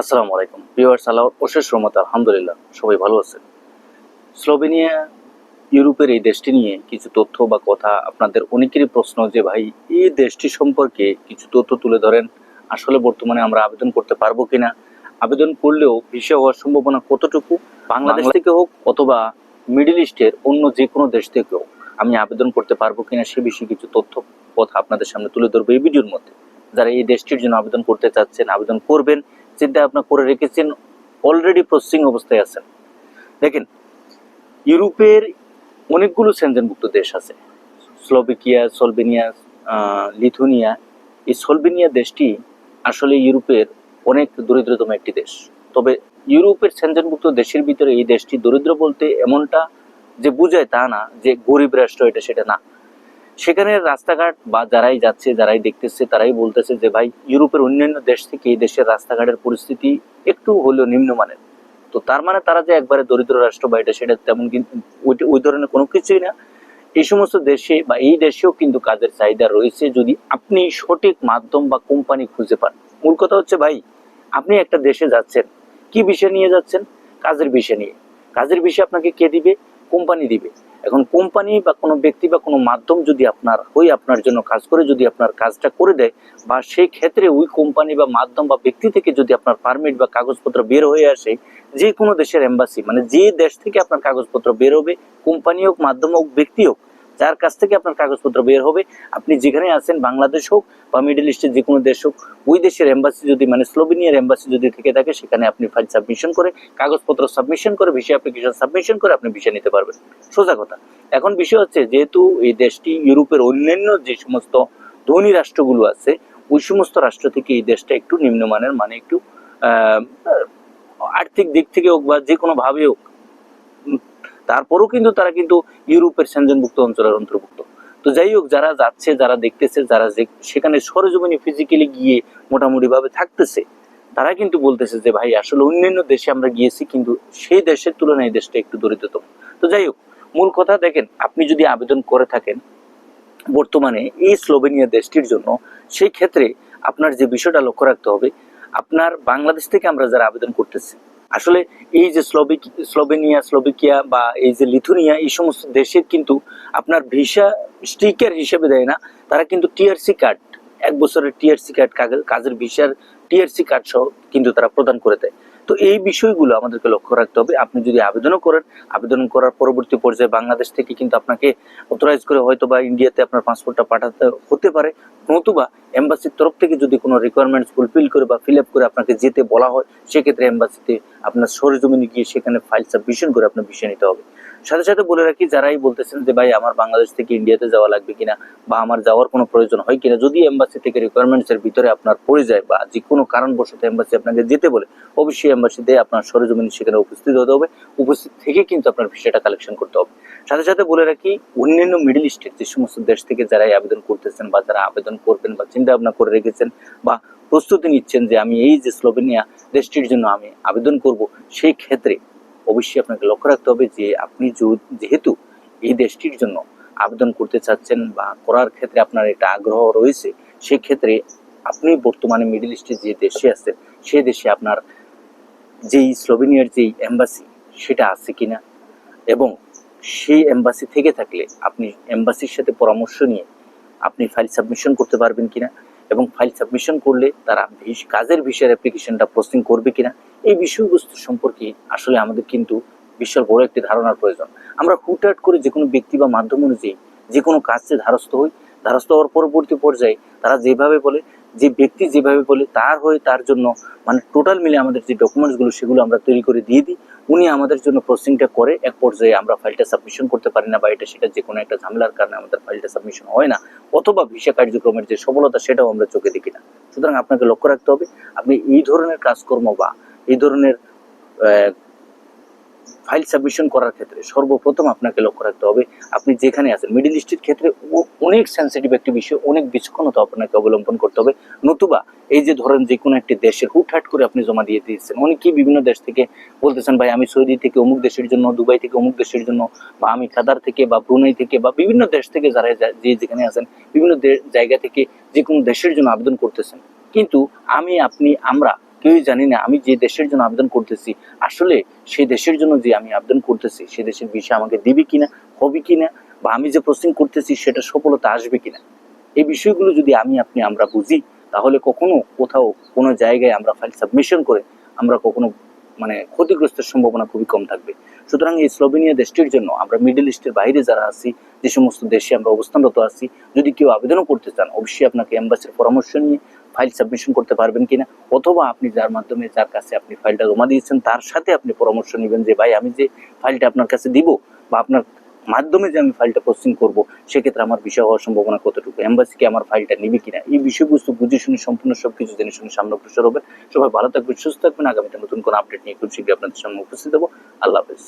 আসসালামু আলাইকুম। ভিউয়ার্স আল্লাহর অশেষ রহমত আলহামদুলিল্লাহ সবাই ভালো আছেন। স্লোভেনিয়া ইউরোপের এই দেশটি নিয়ে কিছু তথ্য বা কথা আপনাদের অনেকেরই প্রশ্ন যে ভাই এই দেশটি সম্পর্কে কিছু তথ্য তুলে ধরেন আসলে বর্তমানে আমরা আবেদন করতে পারব কিনা আবেদন করলেও ভিসা হওয়ার সম্ভাবনা কতটুকু? বাংলাদেশ থেকে হোক অথবা মিডল ইস্টের অন্য যে কোনো দেশ থেকেও আমি আবেদন করতে পারব কিনা সে বিষয়ে কিছু তথ্য কথা আপনাদের সামনে তুলে ধরবো এই ভিডিওর মধ্যে। যারা এই দেশটির জন্য আবেদন করতে চাচ্ছেন আবেদন করবেন চিন্তা ভাবনা করে রেখেছেন অলরেডি প্রসেসিং অবস্থায় আছেন। দেখেন ইউরোপের অনেকগুলো সেনজেনভুক্ত দেশ আছে। স্লোভেকিয়া সলবেনিয়া আহ, লিথুনিয়া এই সলবেনিয়া দেশটি আসলে ইউরোপের অনেক দরিদ্রতম একটি দেশ। তবে ইউরোপের সেনজেনভুক্ত দেশের ভিতরে এই দেশটি দরিদ্র বলতে এমনটা যে বোঝায় তা না যে গরিব রাষ্ট্র এটা সেটা না। সেখানে রাস্তাঘাট বা যারাই যাচ্ছে, যারাই দেখতেছে, তারাই বলতেছে যে, ভাই, ইউরোপের অন্যান্য দেশ থেকে এই দেশের রাস্তাঘাটের পরিস্থিতি একটু হলেও নিম্নমানের। তো তার মানে তারা যে একবারে দরিদ্র রাষ্ট্র বা এটা সেটা তেমন কিন্তু ওই ধরনের কোনো কিছুই না। এই সমস্ত দেশে বা এই দেশেও কিন্তু কাজের চাহিদা রয়েছে যদি আপনি সঠিক মাধ্যম বা কোম্পানি খুঁজে পান। মূল কথা হচ্ছে, ভাই, আপনি একটা দেশে যাচ্ছেন। কি বিষয় নিয়ে যাচ্ছেন? কাজের বিষয় নিয়ে। কাজের বিষয় আপনাকে কে দিবে? কোম্পানি দিবে। এখন কোম্পানি বা কোনো ব্যক্তি বা কোনো মাধ্যম যদি আপনার, ওই আপনার জন্য কাজ করে, যদি আপনার কাজটা করে দেয়, বা সেই ক্ষেত্রে ওই কোম্পানি বা মাধ্যম বা ব্যক্তি থেকে যদি আপনার পারমিট বা কাগজপত্র বের হয়ে আসে, যে কোনো দেশের এম্বাসি মানে যে দেশ থেকে আপনার কাগজপত্র বেরোবে কোম্পানি হোক, মাধ্যম হোক, ব্যক্তি হোক যার কাছ থেকে আপনার কাগজপত্র বের হবে, আপনি যেখানে আছেন, বাংলাদেশ হোক বা মিডল ইস্টের যে কোনো দেশ হোক, ওই দেশের এম্বাসি যদি মানে স্লোভেনিয়ার এম্বাসি যদি থেকে থাকে, সেখানে আপনি ফাইল সাবমিশন করে, কাগজপত্র সাবমিশন করে ভিসা অ্যাপ্লিকেশন সাবমিশন করে আপনি ভিসা নিতে পারবেন। সোজা কথা। এখন বিষয় হচ্ছে, যেহেতু এই দেশটি ইউরোপের অন্যান্য যে সমস্ত ধনী রাষ্ট্রগুলো আছে, ওই সমস্ত রাষ্ট্র থেকে এই দেশটা একটু নিম্নমানের মানে একটু আর্থিক দিক থেকে হোক বা যে কোনো ভাবে হোক তারপরেও কিন্তু তারা কিন্তু ইউরোপের সেনজনভুক্ত অঞ্চলের অন্তর্ভুক্ত। তো যাই হোক, যারা যাচ্ছে, যারা দেখতেছে, যারা সেখানে সরজমিনি ফিজিক্যালি গিয়ে মোটামুটি ভাবে থাকতেছে, তারা কিন্তু বলতেছে যে, ভাই, আসলে অন্যান্য দেশে আমরা গিয়েছি, কিন্তু সেই দেশের তুলনায় দেশটা একটু দরিদ্রতম। তো যাই হোক, মূল কথা দেখেন, আপনি যদি আবেদন করে থাকেন, বর্তমানে এই স্লোভেনিয়া দেশটির জন্য, সেই ক্ষেত্রে আপনার যে বিষয়টা লক্ষ্য রাখতে হবে, আপনার বাংলাদেশ থেকে আমরা যারা আবেদন করতেছি আসলে এই যে স্লোভিক স্লোভেনিয়া, স্লোভিকিয়া বা এই যে লিথুনিয়া, এই সমস্ত দেশের কিন্তু আপনার ভিসা স্টিকার হিসেবে দেয় না। তারা কিন্তু টিআরসি কার্ড, এক বছরের টিআরসি কার্ড কাজের ভিসার টিআরসি কার্ড সহ কিন্তু তারা প্রদান করে দেয়। তো এই বিষয়গুলো আমাদেরকে লক্ষ্য রাখতে হবে। আপনি যদি আবেদনও করেন, আবেদন করার পরবর্তী পর্যায়ে বাংলাদেশ থেকে কিন্তু আপনাকে অথরাইজ করে হয়তো বা ইন্ডিয়াতে আপনার পাসপোর্টটা পাঠাতে হতে পারে। নতুবা এম্বাসির তরফ থেকে যদি কোনো রিকোয়ারমেন্টস ফুলফিল করে বা ফিল আপ করে আপনাকে যেতে বলা হয়, সেক্ষেত্রে এম্বাসিতে আপনার সরজমিনে গিয়ে সেখানে ফাইল সাবমিশন করে আপনার বিষয় নিতে হবে। সাথে সাথে বলে রাখি, যারাই বলতেছেন যে, ভাই, আমার বাংলাদেশ থেকে ইন্ডিয়াতে যাওয়া লাগবে কিনা বা আমার যাওয়ার কোনো প্রয়োজন হয় কিনা, যদি এম্বাসি থেকে রিকোয়ারমেন্টস এর ভিতরে আপনার পড়ে যায় বা যে কোনো কারণবশত এম্বাসি আপনাকে যেতে বলে, অবশ্যই এম্বাসিতে আপনার সরজমিনে সেখানে উপস্থিত হতে হবে। উপস্থিত থেকে কিন্তু আপনার ভিসাটা কালেকশন করতে হবে। সাথে সাথে বলে রাখি, অন্যান্য মিডল ইস্টের যে সমস্ত দেশ থেকে যারাই আবেদন করতেছেন বা যারা আবেদন করবেন বা চিন্তা ভাবনা করে রেখেছেন বা প্রস্তুতি নিচ্ছেন যে, আমি এই যে স্লোভেনিয়া দেশটির জন্য আমি আবেদন করব, সেই ক্ষেত্রে অবশ্যই আপনাকে লক্ষ্য রাখতে হবে যে আপনি যেহেতু এই দেশটির জন্য আবেদন করতে চাচ্ছেন বা করার ক্ষেত্রে আপনার একটা আগ্রহ রয়েছে, সেক্ষেত্রে আপনি বর্তমানে মিডল ইস্টে যে দেশে আছেন, সে দেশে আপনার যেই স্লোভেনিয়ার যেই এম্বাসি সেটা আছে কিনা? এবং সেই এম্বাসি থেকে থাকলে আপনি এম্বাসির সাথে পরামর্শ নিয়ে আপনি ফাইল সাবমিশন করতে পারবেন কিনা? এবং ফাইল সাবমিশন করলে তারা কাজের ভিসার অ্যাপ্লিকেশনটা প্রসেসিং করবে কিনা, এই বিষয়বস্তু সম্পর্কে আসলে আমাদের কিন্তু বিশাল বড় একটি ধারণার প্রয়োজন। আমরা হুটহাট করে যে কোনো ব্যক্তি বা মাধ্যম অনুযায়ী যে কোনো কাজে ধারস্থ হই, ধারস্থ হওয়ার পরবর্তী পর্যায়ে তারা যেভাবে বলে যে ব্যক্তি যেভাবে বলে তার হয়ে তার জন্য মানে টোটাল মিলে আমাদের যে ডকুমেন্টসগুলো সেগুলো আমরা তৈরি করে দিয়ে দিই, উনি আমাদের জন্য প্রসেসিংটা করে এক পর্যায়ে আমরা ফাইলটা সাবমিশন করতে পারি না বা এটা সেটা যে কোনো একটা ঝামেলার কারণে আমাদের ফাইলটা সাবমিশন হয় না, অথবা ভিসা কার্যক্রমের যে সফলতা সেটাও আমরা চোখে দেখি না। সুতরাং আপনাকে লক্ষ্য রাখতে হবে, আপনি এই ধরনের কাজকর্ম বা এই ধরনের ফাইল সাবমিশন করার ক্ষেত্রে সর্বপ্রথম আপনাকে লক্ষ্য রাখতে হবে, আপনি যেখানে আছেন মিডিল ইস্টের ক্ষেত্রে অনেক সেন্সিটিভ একটি বিষয়, অনেক বিচক্ষণতা আপনাকে অবলম্বন করতে হবে। নতুবা এই যে ধরেন যে কোনো একটি দেশের হুটহাট করে আপনি জমা দিয়ে দিয়েছেন, অনেকেই বিভিন্ন দেশ থেকে বলতেছেন, ভাই, আমি সৌদি থেকে অমুক দেশের জন্য, দুবাই থেকে অমুক দেশের জন্য, বা আমি কাতার থেকে, বা ব্রুনাই থেকে, বা বিভিন্ন দেশ থেকে যারা যা- যেখানে আছেন, বিভিন্ন জায়গা থেকে যে কোনো দেশের জন্য আবেদন করতেছেন। কিন্তু আমি, আপনি, আমরা কেউই জানি না, আমি যে দেশের জন্য আবেদন করতেছি, আসলে সেই দেশের জন্য যে আমি আবেদন করতেছি সেই দেশের বিষয় আমাকে দিবে কিনা, হবে কিনা, বা আমি যে প্রসেসিং করতেছি, সেটা সফলতা আসবে কিনা? এই বিষয়গুলো যদি আমি, আপনি, আমরা বুঝি, তাহলে কখনো কোথাও কোনো জায়গায় আমরা ফাইল সাবমিশন করে, আমরা কখনো মানে ক্ষতিগ্রস্তের সম্ভাবনা খুবই কম থাকবে। সুতরাং এই স্লোভেনিয়া দেশটির জন্য, আমরা মিডল ইস্টের বাইরে যারা আছি, যে সমস্ত দেশে আমরা অবস্থানরত আছি, যদি কেউ আবেদনও করতে চান, অবশ্যই আপনাকে এম্বাসির পরামর্শ নিয়ে ফাইল সাবমিশন করতে পারবেন কিনা, অথবা আপনি যার মাধ্যমে যার কাছে আপনি ফাইলটা জমা দিয়েছেন, তার সাথে আপনি পরামর্শ নেবেন যে, ভাই, আমি যে ফাইলটা আপনার কাছে দিব বা আপনার মাধ্যমে যে আমি ফাইলটা প্রসেসিং করব, সেক্ষেত্রে আমার বিষয় হওয়ার সম্ভাবনা কতটুকু? এম্বাসি কি আমার ফাইলটা নিবে কিনা? এই বিষয়বস্তু বুঝে শুনে সম্পূর্ণ সব কিছু জেনে শুনে সামনে অগ্রসর হবে সবাই ভালো থাকবেন, সুস্থ থাকবেন। আগামীতে নতুন কোনো আপডেট নিয়ে খুব শীঘ্রই আপনাদের সামনে উপস্থিত হব। আল্লাহ হাফেজ।